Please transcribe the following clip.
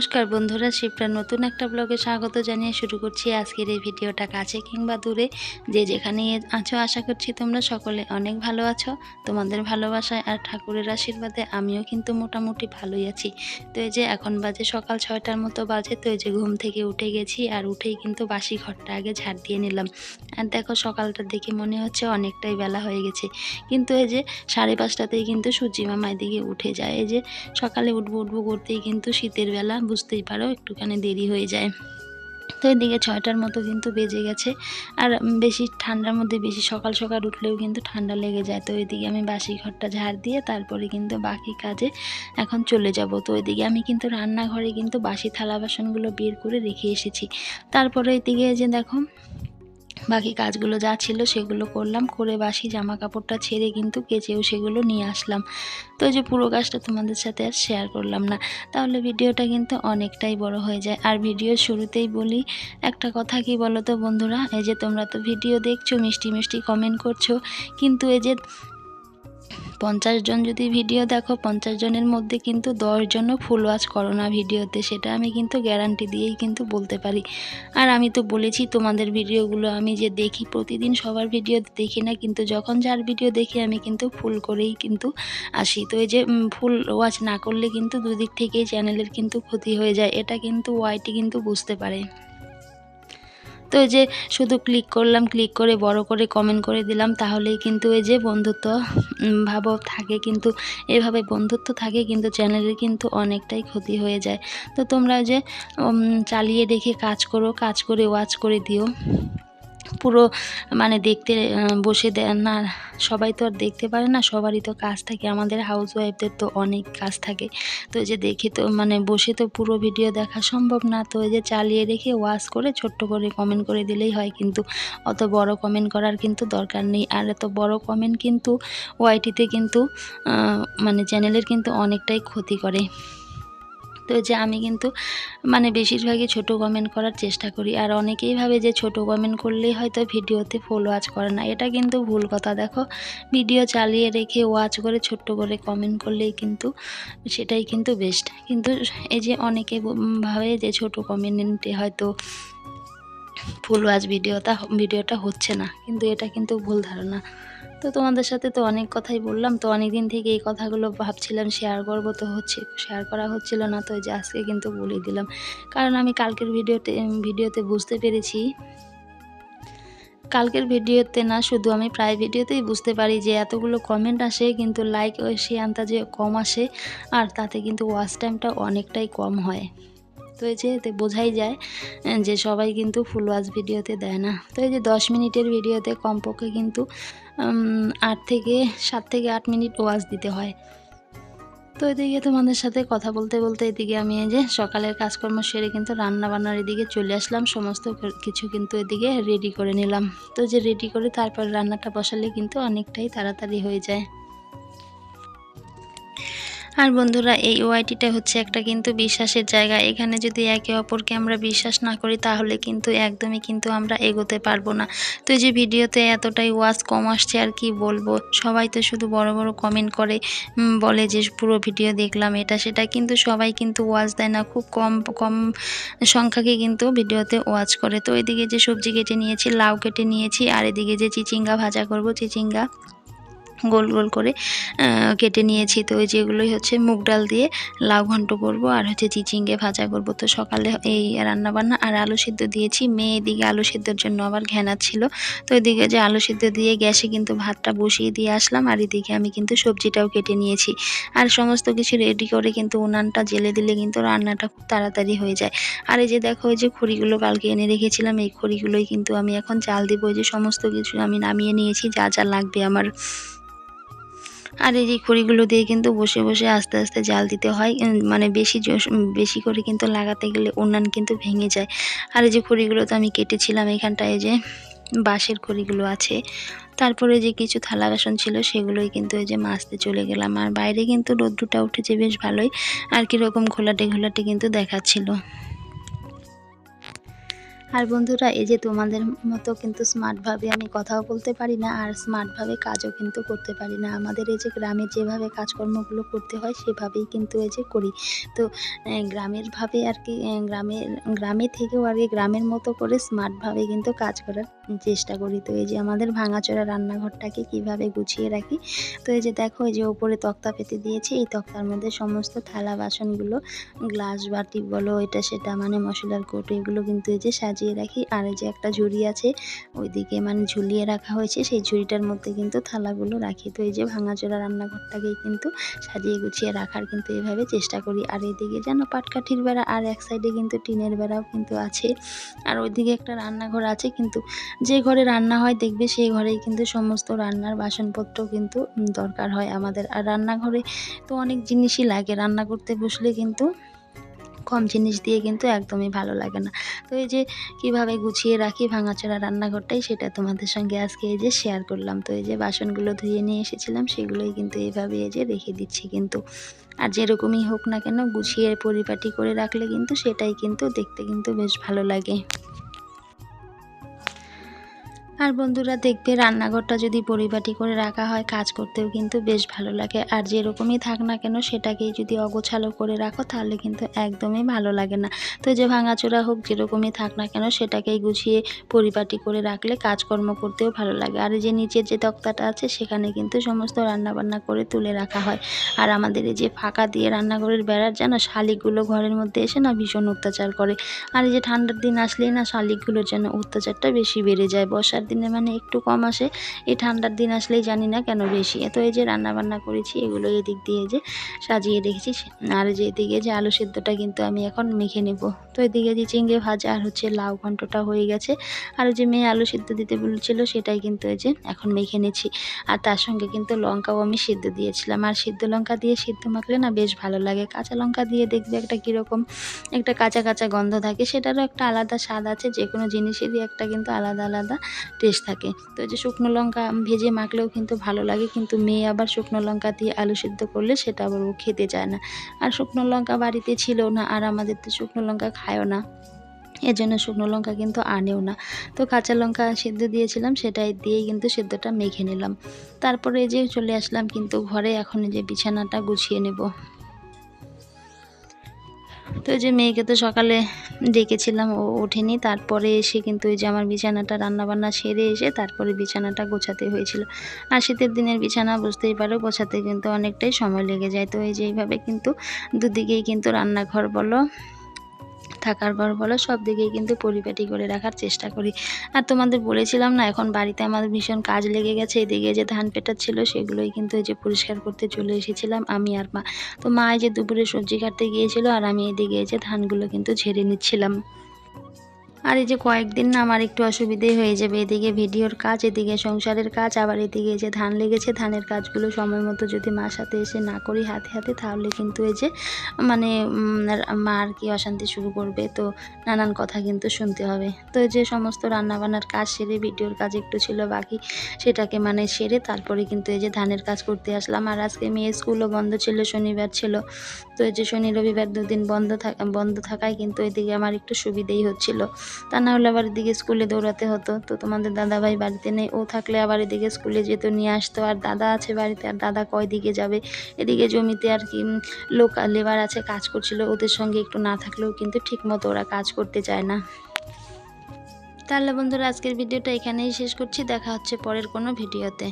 নমস্কার বন্ধুরা শিবরা নতুন একটা ব্লগে স্বাগত জানিয়ে শুরু করছি। আজকের এই ভিডিওটা কাছে কিংবা দূরে। যে যেখানে আছো, আশা করছি তোমরা সকলে অনেক ভালো আছো। তোমাদের ভালোবাসায় আর ঠাকুরের আশীর্বাদে আমিও কিন্তু মোটামুটি ভালোই আছি। তো এই যে এখন বাজে সকাল ছয়টার মতো বাজে, তো এই যে ঘুম থেকে উঠে গেছি আর উঠেই কিন্তু বাসি ঘরটা আগে ঝাড় দিয়ে নিলাম। আর দেখো সকালটা দেখে মনে হচ্ছে অনেকটাই বেলা হয়ে গেছে। কিন্তু এই যে সাড়ে পাঁচটাতেই কিন্তু সূর্যি মামার দিকে উঠে যায়। এই যে সকালে উঠবো উঠবো করতেই কিন্তু শীতের বেলা বুঝতেই পারো, একটুখানি দেরি হয়ে যায়। তো এদিকে ছয়টার মতো কিন্তু বেজে গেছে। আর বেশি ঠান্ডার মধ্যে বেশি সকাল সকাল উঠলেও কিন্তু ঠান্ডা লেগে যায়। তো এদিকে আমি বাসি ঘরটা ঝাড় দিয়ে তারপরে কিন্তু বাকি কাজে এখন চলে যাব। তো ওইদিকে আমি কিন্তু রান্নাঘরে কিন্তু বাসি থালা বাসনগুলো বের করে রেখে এসেছি। তারপরে এদিকে যে দেখো বাকি কাজগুলো যা ছিল সেগুলো করলাম। করে বাসি জামা কাপড়টা ছেড়ে কিন্তু কেচেও সেগুলো নিয়ে আসলাম। তো যে পুরো কাজটা তোমাদের সাথে আর শেয়ার করলাম না। তাহলে ভিডিওটা কিন্তু অনেকটাই বড় হয়ে যায়। আর ভিডিওর শুরুতেই বলি, একটা কথা কি বলো তো বন্ধুরা? এই যে তোমরা তো ভিডিও দেখছ, মিষ্টি মিষ্টি কমেন্ট করছ। কিন্তু এই যে পঞ্চাশ জন যদি ভিডিও দেখো, পঞ্চাশ জনের মধ্যে কিন্তু দশ জনও ফুল ওয়াচ করো না ভিডিওতে সেটা আমি কিন্তু গ্যারান্টি দিয়েই কিন্তু বলতে পারি। আর আমি তো বলেছি তোমাদের ভিডিওগুলো আমি যে দেখি, প্রতিদিন সবার ভিডিও দেখি না, কিন্তু যখন যার ভিডিও দেখি, আমি কিন্তু ফুল করেই কিন্তু আসি। তো এই যে ফুল ওয়াচ না করলে কিন্তু দুদিক থেকেই চ্যানেলের কিন্তু ক্ষতি হয়ে যায়, এটা কিন্তু ওয়াইটি কিন্তু বুঝতে পারে। তো এই যে শুধু ক্লিক করলাম ক্লিক করে বড় করে কমেন্ট করে দিলাম, তাহলেই কিন্তু এই যে বন্ধুত্ব ভাব থাকে কিন্তু, এভাবে বন্ধুত্ব থাকে কিন্তু চ্যানেলের কিন্তু অনেকটাই ক্ষতি হয়ে যায়। তো তোমরা যে চালিয়ে রেখে কাজ করো, কাজ করে ওয়াচ করে দিও। পুরো মানে দেখতে বসে দেন না, সবাই তো আর দেখতে পারে না, সবারই তো কাজ থাকে। আমাদের হাউস ওয়াইফদের তো অনেক কাজ থাকে। তো যে দেখে তো মানে বসে তো পুরো ভিডিও দেখা সম্ভব না। তো যে চালিয়ে রেখে ওয়াশ করে ছোট্ট করে কমেন্ট করে দিলেই হয় কিন্তু অত বড় কমেন্ট করার কিন্তু দরকার নেই। আর এত বড় কমেন্ট কিন্তু ওয়াইটিতে কিন্তু মানে চ্যানেলের কিন্তু অনেকটাই ক্ষতি করে। তো যে আমি কিন্তু মানে বেশিরভাগই ছোট কমেন্ট করার চেষ্টা করি। আর অনেকেই ভাবে যে ছোট কমেন্ট করলেই হয়তো ভিডিওতে ফুল ওয়াচ করে না। এটা কিন্তু ভুল কথা। দেখো ভিডিও চালিয়ে রেখে ওয়াচ করে, ছোট্ট করে কমেন্ট করলেই কিন্তু সেটাই কিন্তু বেস্ট কিন্তু এই যে অনেকে ভাবে যে ছোট কমেন্টে হয়তো ফুল ওয়াচ ভিডিওটা ভিডিওটা হচ্ছে না। কিন্তু এটা কিন্তু ভুল ধারণা। তো তোমাদের সাথে তো অনেক কথাই বললাম, তো অনেক দিন থেকে এই কথাগুলো ভাবছিলাম শেয়ার করব তো হচ্ছে শেয়ার করা হচ্ছিল না, তো যে আজকে কিন্তু বলে দিলাম। কারণ আমি কালকের ভিডিওতে ভিডিওতে বুঝতে পেরেছি। কালকের ভিডিওতে না, শুধু আমি প্রায় ভিডিওতেই বুঝতে পারি যে এতগুলো কমেন্ট আসে, কিন্তু লাইক সে আন্দাজে কম আসে, আর তাতে কিন্তু ওয়াচ টাইমটা অনেকটাই কম হয়। তো এই যে এতে বোঝাই যায় যে সবাই কিন্তু ফুল ওয়াচ ভিডিওতে দেয় না। তো এই যে দশ মিনিটের ভিডিওতে কমপক্ষে কিন্তু আট থেকে সাত থেকে আট মিনিট ওয়াচ দিতে হয়। তো এদিকে তোমাদের সাথে কথা বলতে বলতে এদিকে আমি এই যে সকালের কাজকর্ম সেরে কিন্তু রান্না বান্নার এদিকে চলে আসলাম, সমস্ত কিছু কিন্তু এদিকে রেডি করে নিলাম। তো যে রেডি করে তারপর রান্নাটা বসালে কিন্তু অনেকটাই তাড়াতাড়ি হয়ে যায়। আর বন্ধুরা, এই ওআইটিটা হচ্ছে একটা কিন্তু বিশ্বাসের জায়গা। এখানে যদি একে অপরকে আমরা বিশ্বাস না করি, তাহলে কিন্তু একদমই কিন্তু আমরা এগোতে পারব না। তো যে ভিডিওতে এতটাই ওয়াচ কম আসছে আর কি বলব, সবাই তো শুধু বড় বড় কমেন্ট করে বলে যে পুরো ভিডিও দেখলাম এটা। সেটা কিন্তু সবাই কিন্তু ওয়াচ দেয় না, খুব কম কম সংখ্যাকে কিন্তু ভিডিওতে ওয়াচ করে। তো এদিকে যে সবজি কেটে নিয়েছি, লাউ কেটে নিয়েছি, আর এদিকে যে চিচিঙ্গা ভাজা করব, চিচিঙ্গা গোল গোল করে কেটে নিয়েছি। তো ওই যেগুলোই হচ্ছে মুগ ডাল দিয়ে লাউ ঘন্ট করব আর হচ্ছে চিচিঙ্গে ভাজা করব। তো সকালে এই রান্না বান্না আর আলু সিদ্ধ দিয়েছি। মেয়ে এদিকে আলু সিদ্ধর জন্য আবার ঘেনা ছিল। তো এদিকে যে আলু সিদ্ধ দিয়ে গ্যাসে কিন্তু ভাতটা বসিয়ে দিয়ে আসলাম আর এদিকে আমি কিন্তু সবজিটাও কেটে নিয়েছি। আর সমস্ত কিছু রেডি করে কিন্তু উনানটা জেলে দিলে কিন্তু রান্নাটা খুব তাড়াতাড়ি হয়ে যায়। আর এই যে দেখো, ওই যে খড়িগুলো কালকে এনে রেখেছিলাম, এই খড়িগুলোই কিন্তু আমি এখন চাল দিব। যে সমস্ত কিছু আমি নামিয়ে নিয়েছি, যা যা লাগবে আমার। আর এই যে খড়িগুলো দিয়ে কিন্তু বসে বসে আস্তে আস্তে জাল দিতে হয় মানে বেশি বেশি করে কিন্তু লাগাতে গেলে উনান কিন্তু ভেঙে যায়। আর এই যে খড়িগুলো তো আমি কেটেছিলাম এখানটায় যে বাঁশের খড়িগুলো আছে। তারপরে যে কিছু থালা বাসন ছিল সেগুলোই কিন্তু এই যে মাছতে চলে গেলাম। আর বাইরে কিন্তু রোদ্রুটা উঠেছে বেশ ভালোই, আর কীরকম ঘোলাটে ঘোলাটে কিন্তু দেখাচ্ছিল। আর বন্ধুরা, এই যে তোমাদের মতো কিন্তু স্মার্টভাবে আমি কথাও বলতে পারি না, আর স্মার্টভাবে কাজও কিন্তু করতে পারি না। আমাদের এই যে গ্রামে যেভাবে কাজকর্মগুলো করতে হয়, সেভাবেই কিন্তু এই যে করি। তো গ্রামের ভাবে আর কি গ্রামের, গ্রামে থেকেও আর কি, গ্রামের মতো করে স্মার্টভাবে কিন্তু কাজ করার চেষ্টা করি। তো এই যে আমাদের ভাঙাচোরা রান্নাঘরটাকে কীভাবে গুছিয়ে রাখি? তো এই যে দেখো, এই যে ওপরে তক্তা পেতে দিয়েছি। এই তক্তার মধ্যে সমস্ত থালা বাসনগুলো, গ্লাস বাটি বলো, এটা সেটা মানে মশলার কৌটো, এগুলো কিন্তু এই যে সাজিয়ে রাখি। আর এই যে একটা ঝুড়ি আছে, ওইদিকে মানে ঝুলিয়ে রাখা হয়েছে। সেই ঝুড়িটার মধ্যে কিন্তু থালাগুলো রাখি। তো এই যে ভাঙাচোরা রান্নাঘরটাকেই কিন্তু সাজিয়ে গুছিয়ে রাখার কিন্তু এভাবে চেষ্টা করি। আর এইদিকে যেন পাটকাঠির বেড়া, আর এক সাইডে কিন্তু টিনের বেড়াও কিন্তু আছে। আর ওইদিকে একটা রান্নাঘর আছে, কিন্তু যে ঘরে রান্না হয় দেখবে সেই ঘরেই কিন্তু সমস্ত রান্নার বাসনপত্র কিন্তু দরকার হয় আমাদের। আর রান্নাঘরে তো অনেক জিনিসই লাগে, রান্না করতে বসলে কিন্তু কম জিনিস দিয়ে কিন্তু একদমই ভালো লাগে না। তো এই যে কীভাবে গুছিয়ে রাখি ভাঙাচোরা রান্নাঘরটাই সেটা তোমাদের সঙ্গে আজকে এই যে শেয়ার করলাম। তো এই যে বাসনগুলো ধুয়ে নিয়ে এসেছিলাম সেগুলোই কিন্তু এইভাবে এই যে রেখে দিচ্ছি কিন্তু। আর যেরকমই হোক না কেন গুছিয়ে পরিপাটি করে রাখলে কিন্তু সেটাই কিন্তু দেখতে কিন্তু বেশ ভালো লাগে। আর বন্ধুরা, দেখবে রান্নাঘরটা যদি পরিপাটি করে রাখা হয়, কাজ করতেও কিন্তু বেশ ভালো লাগে। আর যেরকমই থাক না কেন, সেটাকেই যদি অগোছালো করে রাখো, তাহলে কিন্তু একদমই ভালো লাগে না। তো যে ভাঙাচোরা হোক, যেরকমই থাক না কেন, সেটাকেই গুছিয়ে পরিপাটি করে রাখলে কাজকর্ম করতেও ভালো লাগে। আর যে নিচের যে তক্তাটা আছে, সেখানে কিন্তু সমস্ত রান্না বান্না করে তুলে রাখা হয়। আর আমাদের এই যে ফাঁকা দিয়ে রান্নাঘরের বেড়ার যেন শালিকগুলো ঘরের মধ্যে এসে না ভীষণ অত্যাচার করে। আর এই যে ঠান্ডার দিন আসলেই না, শালিকগুলোর যেন অত্যাচারটা বেশি বেড়ে যায়। বর্ষার দিনে মানে একটু কম আসে। এই ঠান্ডার দিন আসলেই জানি না কেন বেশি। তো এই যে রান্না বান্না করেছি, এগুলো এদিক দিয়ে যে সাজিয়ে রেখেছি। আর যে এদিকে যে আলু সেদ্ধটা কিন্তু আমি এখন মেখে নেব। তো এদিকে যে চিংড়ি ভাজা আর হচ্ছে লাউ ঘন্টটা হয়ে গেছে। আর যে মেয়ে আলু সিদ্ধ দিতে বলেছিল সেটাই কিন্তু এই যে এখন মেখে নিচ্ছি। আর তার সঙ্গে কিন্তু লঙ্কাও আমি সিদ্ধ দিয়েছিলাম। আর সিদ্ধ লঙ্কা দিয়ে সিদ্ধ মাখলে না বেশ ভালো লাগে। কাঁচা লঙ্কা দিয়ে দেখবে একটা কীরকম একটা কাঁচা কাঁচা গন্ধ থাকে। সেটারও একটা আলাদা স্বাদ আছে। যে কোনো জিনিসেরই একটা কিন্তু আলাদা আলাদা। টেস্ট থাকে। তো যে শুকনো লঙ্কা ভেজে মাখলেও কিন্তু ভালো লাগে, কিন্তু মেয়ে আবার শুকনো লঙ্কা দিয়ে আলু সিদ্ধ করলে সেটা আবার ও খেতে চায় না। আর শুকনো লঙ্কা বাড়িতে ছিল না, আর আমাদের তো শুকনো লঙ্কা খায়ও না। এর জন্য শুকনো লঙ্কা কিন্তু আনেও না। তো কাঁচা লঙ্কা সিদ্ধ দিয়েছিলাম, সেটাই দিয়েই কিন্তু সিদ্ধটা মেখে নিলাম। তারপরে যে চলে আসলাম কিন্তু ঘরে, এখন যে বিছানাটা গুছিয়ে নেব। তো যে মেয়েকে তো সকালে ডেকেছিলাম, ও ওঠেনি। তারপরে এসে কিন্তু ওই যে আমার বিছানাটা, রান্নাবান্না সেরে এসে তারপরে বিছানাটা গোছাতে হয়েছিল। আর শীতের দিনের বিছানা বুঝতেই পারো, গোছাতে কিন্তু অনেকটাই সময় লেগে যায়। তো এই যে এইভাবে কিন্তু দুদিকেই কিন্তু রান্নাঘর বলো থাকার পর বলো সব দিকেই কিন্তু পরিপাটি করে রাখার চেষ্টা করি। আর তোমাদের বলেছিলাম না, এখন বাড়িতে আমার ভীষণ কাজ লেগে গেছে, এদিকে যে ধান পেটা ছিল সেগুলোই কিন্তু এই যে পরিষ্কার করতে চলে এসেছিলাম, আমি আর মা। তো মা এই যে দুপুরে সবজি কাটতে গিয়েছিল আর আমি এদিকে এই যে ধানগুলো কিন্তু ঝেড়ে নিচ্ছিলাম। আর এই যে কয়েকদিন না আমার একটু অসুবিধেই হয়ে যাবে। এদিকে ভিডিওর কাজ, এদিকে সংসারের কাজ, আবার এদিকে যে ধান লেগেছে, ধানের কাজগুলো সময় মতো যদি মার সাথে এসে না করি হাতে হাতে, তাহলে কিন্তু এই যে মানে মা আর কি অশান্তি শুরু করবে। তো নানান কথা কিন্তু শুনতে হবে। তো এই যে সমস্ত রান্নাবান্নার কাজ সেরে, ভিডিওর কাজ একটু ছিল বাকি, সেটাকে মানে সেরে তারপরে কিন্তু এই যে ধানের কাজ করতে আসলাম। আর আজকে মেয়ে স্কুলও বন্ধ ছিল, শনিবার ছিল। তো এই যে শনি, রবিবার দুদিন বন্ধ থাকা বন্ধ থাকায় কিন্তু এদিকে আমার একটু সুবিধেই হচ্ছিল। তা না হলে আবার এদিকে স্কুলে দৌড়াতে হতো। তো তোমাদের দাদাভাই বাড়িতে নেই, ও থাকলে আবার এদিকে স্কুলে যেত, নিয়ে আসতো। আর দাদা আছে বাড়িতে, আর দাদা কয় দিকে যাবে? এদিকে জমিতে আর কি লোক, লেবার আছে, কাজ করছিল। ওদের সঙ্গে একটু না থাকলেও কিন্তু ঠিক মতো ওরা কাজ করতে চায় না। তাহলে বন্ধুরা, আজকের ভিডিওটা এখানেই শেষ করছি। দেখা হচ্ছে পরের কোনো ভিডিওতে।